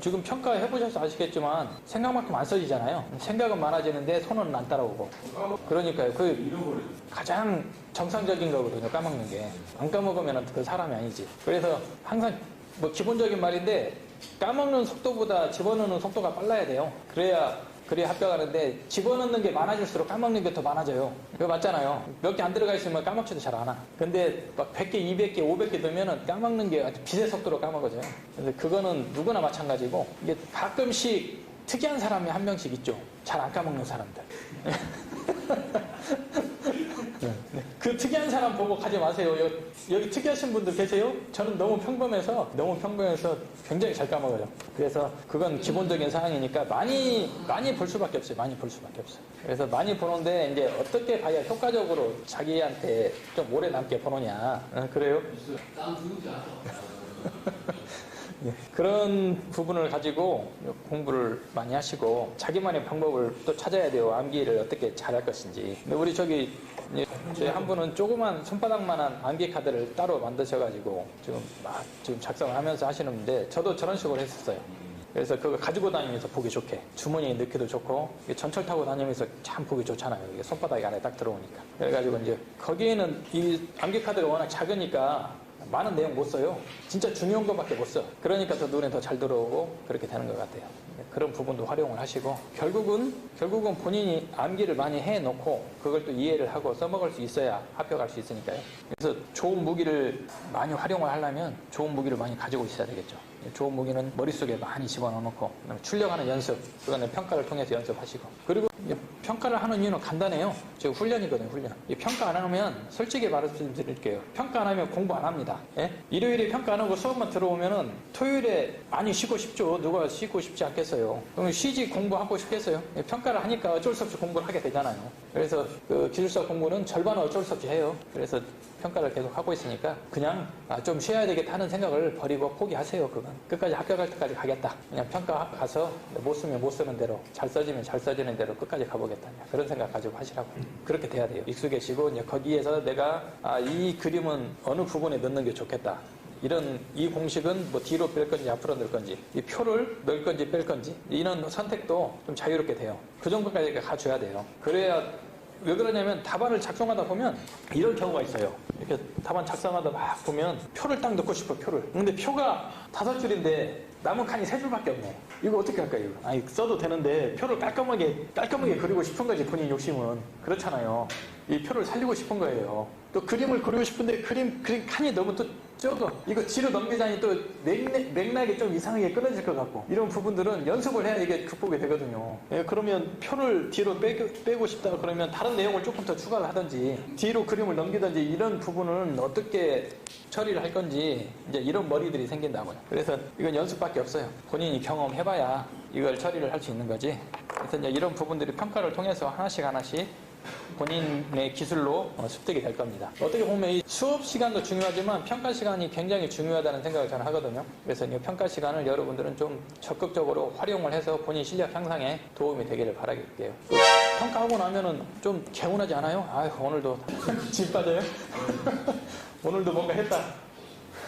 지금 평가해 보셔서 아시겠지만 생각만큼 안 써지잖아요. 생각은 많아지는데 손은 안 따라오고. 그러니까요. 그 가장 정상적인 거거든요. 까먹는 게. 안 까먹으면 그 사람이 아니지. 그래서 항상 뭐 기본적인 말인데 까먹는 속도보다 집어넣는 속도가 빨라야 돼요. 그래야 그래야 합격하는데 집어넣는 게 많아질수록 까먹는 게 더 많아져요. 그거 맞잖아요. 몇 개 안 들어가 있으면 까먹지도 잘안 와. 근데 막 100개, 200개, 500개 넣으면은 까먹는 게 아주 빛의 속도로 까먹어져요. 근데 그거는 누구나 마찬가지고 이게 가끔씩 특이한 사람이 한 명씩 있죠. 잘 안 까먹는 사람들. 네. 그 특이한 사람 보고 가지 마세요. 여기, 여기 특이하신 분들 계세요? 저는 너무 평범해서 너무 평범해서 굉장히 잘 까먹어요. 그래서 그건 기본적인 사항이니까 많이 많이 볼 수밖에 없어요. 많이 볼 수밖에 없어요. 그래서 많이 보는데 이제 어떻게 봐야 효과적으로 자기한테 좀 오래 남게 보느냐. 어, 그래요? 예, 그런 부분을 가지고 공부를 많이 하시고 자기만의 방법을 또 찾아야 돼요. 암기를 어떻게 잘할 것인지. 근데 우리 저기 저희 한 분은 조그만 손바닥만한 암기 카드를 따로 만드셔가지고 지금 막 지금 작성을 하면서 하시는데 저도 저런 식으로 했었어요. 그래서 그거 가지고 다니면서 보기 좋게 주머니에 넣기도 좋고 전철 타고 다니면서 참 보기 좋잖아요. 이게 손바닥 안에 딱 들어오니까. 그래가지고 이제 거기에는 이 암기 카드가 워낙 작으니까 많은 내용 못 써요. 진짜 중요한 것밖에 못 써. 그러니까 더 눈에 더 잘 들어오고 그렇게 되는 것 같아요. 그런 부분도 활용을 하시고 결국은 결국은 본인이 암기를 많이 해놓고 그걸 또 이해를 하고 써먹을 수 있어야 합격할 수 있으니까요. 그래서 좋은 무기를 많이 활용을 하려면 좋은 무기를 많이 가지고 있어야 되겠죠. 좋은 무기는 머릿속에 많이 집어넣어놓고 출력하는 연습, 그거는 평가를 통해서 연습하시고 그리고 평가를 하는 이유는 간단해요. 지금 훈련이거든요, 훈련. 이 평가 안 하면 솔직히 말씀드릴게요. 평가 안 하면 공부 안 합니다. 예? 일요일에 평가 안 하고 수업만 들어오면은 토요일에 많이 쉬고 싶죠. 누가 쉬고 싶지 않겠어요. 그러면 쉬지 공부하고 싶겠어요. 예, 평가를 하니까 어쩔 수 없이 공부를 하게 되잖아요. 그래서 그 기술사 공부는 절반은 어쩔 수 없이 해요. 그래서 평가를 계속 하고 있으니까 그냥 아, 좀 쉬어야 되겠다 하는 생각을 버리고 포기하세요. 그건 끝까지 합격할 때까지 가겠다. 그냥 평가 가서 못 쓰면 못 쓰는 대로 잘 써지면 잘 써지는 대로 끝까지 가보겠다. 그런 생각 가지고 하시라고. 그렇게 돼야 돼요. 익숙해지고 이제 거기에서 내가 아, 이 그림은 어느 부분에 넣는 게 좋겠다. 이런 이 공식은 뭐 뒤로 뺄 건지 앞으로 넣을 건지 이 표를 넣을 건지 뺄 건지 이런 선택도 좀 자유롭게 돼요. 그 정도까지 가줘야 돼요. 그래야 왜 그러냐면 답안을 작성하다 보면 이런 경우가 있어요. 이렇게 답안 작성하다 막 보면 표를 딱 넣고 싶어 표를. 근데 표가 다섯 줄인데 남은 칸이 세 줄밖에 없네. 이거 어떻게 할까요? 아니 써도 되는데 표를 깔끔하게 깔끔하게 그리고 싶은 거지 본인 욕심은 그렇잖아요. 이 표를 살리고 싶은 거예요. 또 그림을 그리고 싶은데 그림 그림 칸이 너무 또 적어. 이거 뒤로 넘기자니 또 맥락, 맥락이 좀 이상하게 끊어질 것 같고 이런 부분들은 연습을 해야 이게 극복이 되거든요. 예, 그러면 표를 뒤로 빼고, 빼고 싶다 그러면 다른 내용을 조금 더 추가를 하든지 뒤로 그림을 넘기든지 이런 부분은 어떻게 처리를 할 건지 이제 이런 머리들이 생긴다고요. 그래서 이건 연습밖에 없어요. 본인이 경험해봐야 이걸 처리를 할 수 있는 거지. 그래서 이제 이런 부분들이 평가를 통해서 하나씩 하나씩 본인의 기술로 어, 습득이 될 겁니다. 어떻게 보면 이 수업 시간도 중요하지만 평가 시간이 굉장히 중요하다는 생각을 저는 하거든요. 그래서 이 평가 시간을 여러분들은 좀 적극적으로 활용을 해서 본인 실력 향상에 도움이 되기를 바라겠게요. 그 평가하고 나면은 좀 개운하지 않아요? 아유 오늘도 집 빠져요? 오늘도 뭔가 했다.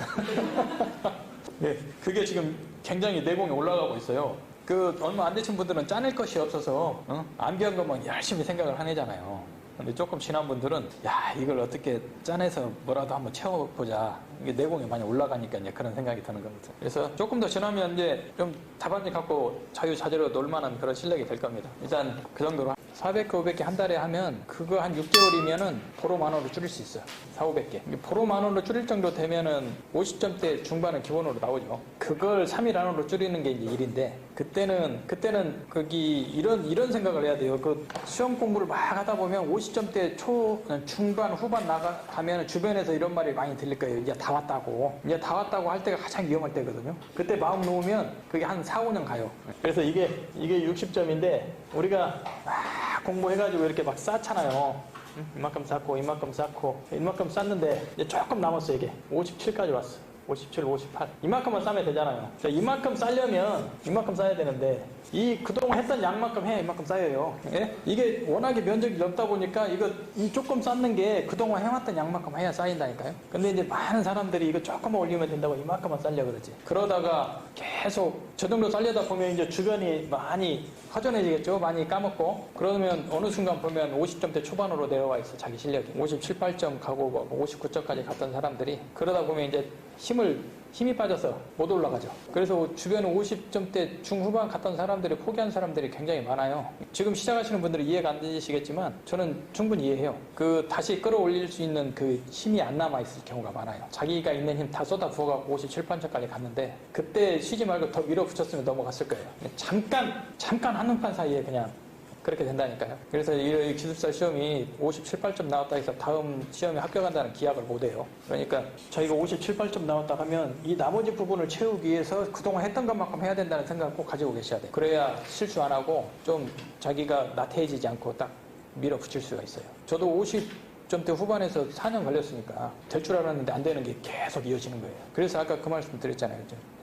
네, 그게 지금 굉장히 내공이 올라가고 있어요. 그 얼마 안 되신 분들은 짜낼 것이 없어서 어? 암기한 것만 열심히 생각을 하내잖아요. 근데 조금 지난 분들은 야 이걸 어떻게 짜내서 뭐라도 한번 채워보자 이게 내공이 많이 올라가니까 이제 그런 생각이 드는 겁니다. 그래서 조금 더 지나면 이제 좀 답안지 갖고 자유자재로 놀만한 그런 실력이 될 겁니다. 일단 그 정도로 400개, 500개 한 달에 하면 그거 한 6개월이면은 포로 만 원으로 줄일 수 있어요. 4, 500개. 이게 포로 만 원으로 줄일 정도 되면은 50점대 중반은 기본으로 나오죠. 그걸 3일 안으로 줄이는 게 이제 일인데 그때는 그때는 거기 이런 이런 생각을 해야 돼요. 그 시험 공부를 막 하다 보면 50점대 초 중반 후반 나가 가면 주변에서 이런 말이 많이 들릴 거예요. 이제 다 왔다고. 이제 다 왔다고 할 때가 가장 위험할 때거든요. 그때 마음 놓으면 그게 한 4, 5년 가요. 그래서 이게 이게 60점인데 우리가 막 공부해가지고 이렇게 막 쌓잖아요. 응? 이만큼 쌓고 이만큼 쌓고 이만큼 쌓는데 이제 조금 남았어 이게 57까지 왔어. 57, 58. 이만큼만 싸면 되잖아요. 자, 이만큼 싸려면 이만큼 싸야 되는데 이 그동안 했던 양만큼 해야 이만큼 쌓여요. 예? 이게 워낙에 면적이 넓다 보니까 이거 이 조금 쌓는 게 그동안 해왔던 양만큼 해야 쌓인다니까요. 근데 이제 많은 사람들이 이거 조금만 올리면 된다고 이만큼만 쌓려 그러지. 그러다가 계속 저 정도 쌓려다 보면 이제 주변이 많이 허전해지겠죠. 많이 까먹고. 그러면 어느 순간 보면 50점대 초반으로 내려와 있어. 자기 실력이. 57, 8점 가고 59점까지 갔던 사람들이 그러다 보면 이제 힘을 힘이 빠져서 못 올라가죠. 그래서 주변에 50점대 중후반 갔던 사람들이 포기한 사람들이 굉장히 많아요. 지금 시작하시는 분들은 이해가 안 되시겠지만 저는 충분히 이해해요. 그 다시 끌어올릴 수 있는 그 힘이 안 남아 있을 경우가 많아요. 자기가 있는 힘 다 쏟아 부어갖고 57, 8점까지 갔는데 그때 쉬지 말고 더 밀어붙였으면 넘어갔을 거예요. 잠깐 잠깐 한눈판 사이에 그냥 그렇게 된다니까요. 그래서 이 기술사 시험이 57, 8점 나왔다 해서 다음 시험에 합격한다는 기약을 못 해요. 그러니까 저희가 57, 8점 나왔다 하면 이 나머지 부분을 채우기 위해서 그동안 했던 것만큼 해야 된다는 생각을 꼭 가지고 계셔야 돼요. 그래야 실수 안 하고 좀 자기가 나태해지지 않고 딱 밀어붙일 수가 있어요. 저도 50점대 후반에서 4년 걸렸으니까 될 줄 알았는데 안 되는 게 계속 이어지는 거예요. 그래서 아까 그 말씀 드렸잖아요.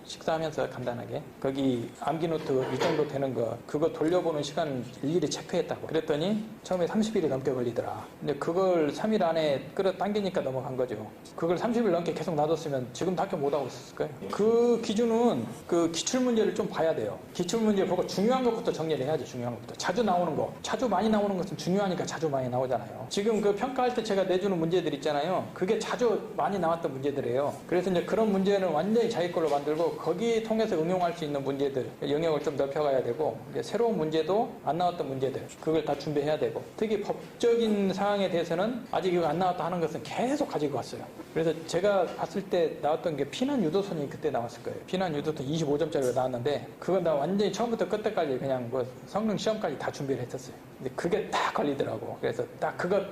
식사하면서 간단하게. 거기 암기 노트 이 정도 되는 거 그거 돌려보는 시간 일일이 체크했다고. 그랬더니 처음에 30일이 넘게 걸리더라. 근데 그걸 3일 안에 끌어당기니까 넘어간 거죠. 그걸 30일 넘게 계속 놔뒀으면 지금도 학교 못 하고 있었을 거예요. 그 기준은 그 기출문제를 좀 봐야 돼요. 기출문제 보고 중요한 것부터 정리를 해야죠 중요한 것부터. 자주 나오는 거. 자주 많이 나오는 것은 중요하니까 자주 많이 나오잖아요. 지금 그 평가할 때 제가 내주는 문제들 있잖아요. 그게 자주 많이 나왔던 문제들이에요. 그래서 이제 그런 문제는 완전히 자기 걸로 만들고 거기 통해서 응용할 수 있는 문제들 영역을 좀 넓혀가야 되고 새로운 문제도 안 나왔던 문제들 그걸 다 준비해야 되고 특히 법적인 사항에 대해서는 아직 이거 안 나왔다 하는 것은 계속 가지고 왔어요. 그래서 제가 봤을 때 나왔던 게 피난 유도선이 그때 나왔을 거예요. 피난 유도선 25점짜리가 나왔는데 그건 나 완전히 처음부터 끝까지 그냥 뭐 성능 시험까지 다 준비를 했었어요. 근데 그게 딱 걸리더라고. 그래서 딱 그것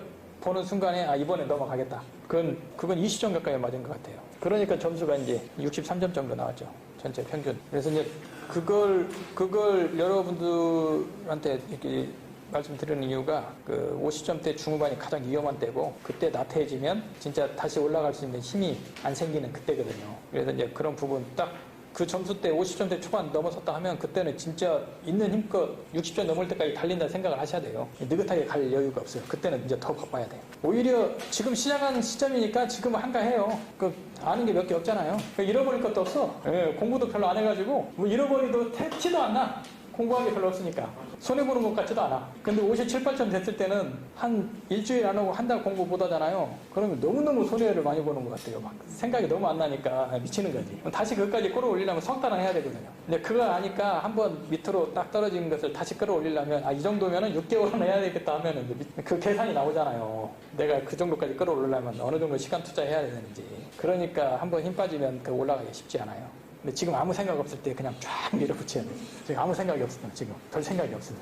보는 순간에 아 이번에 넘어가겠다. 그건 그건 20점 가까이 맞은 것 같아요. 그러니까 점수가 이제 63점 정도 나왔죠. 전체 평균. 그래서 이제 그걸 그걸 여러분들한테 이렇게 말씀드리는 이유가 그 50점대 중후반이 가장 위험한 때고 그때 나태해지면 진짜 다시 올라갈 수 있는 힘이 안 생기는 그때거든요. 그래서 이제 그런 부분 딱 그 점수 때 50점대 초반 넘어섰다 하면 그때는 진짜 있는 힘껏 60점 넘을 때까지 달린다 생각을 하셔야 돼요. 느긋하게 갈 여유가 없어요. 그때는 이제 더 바빠야 돼요. 오히려 지금 시작하는 시점이니까 지금 한가해요. 그 아는 게 몇 개 없잖아요. 그 잃어버릴 것도 없어. 예, 공부도 별로 안 해가지고 뭐 잃어버리도 태- 티도 안 나. 공부한 게 별로 없으니까. 손해보는 것 같지도 않아. 근데 57, 8점 됐을 때는 한 일주일 안 하고 한 달 공부 못 하잖아요. 그러면 너무너무 손해를 많이 보는 것 같아요. 막 생각이 너무 안 나니까 미치는 거지. 다시 그것까지 끌어올리려면 석 달은 해야 되거든요. 근데 그거 아니까 한번 밑으로 딱 떨어지는 것을 다시 끌어올리려면 아, 이 정도면은 6개월은 해야 되겠다 하면은 그 계산이 나오잖아요. 내가 그 정도까지 끌어올리려면 어느 정도 시간 투자해야 되는지. 그러니까 한번 힘 빠지면 그 올라가기 쉽지 않아요. 근데 지금 아무 생각 없을 때 그냥 쫙 밀어붙여야 돼요. 지금 아무 생각이 없어요. 지금 별 생각이 없어요.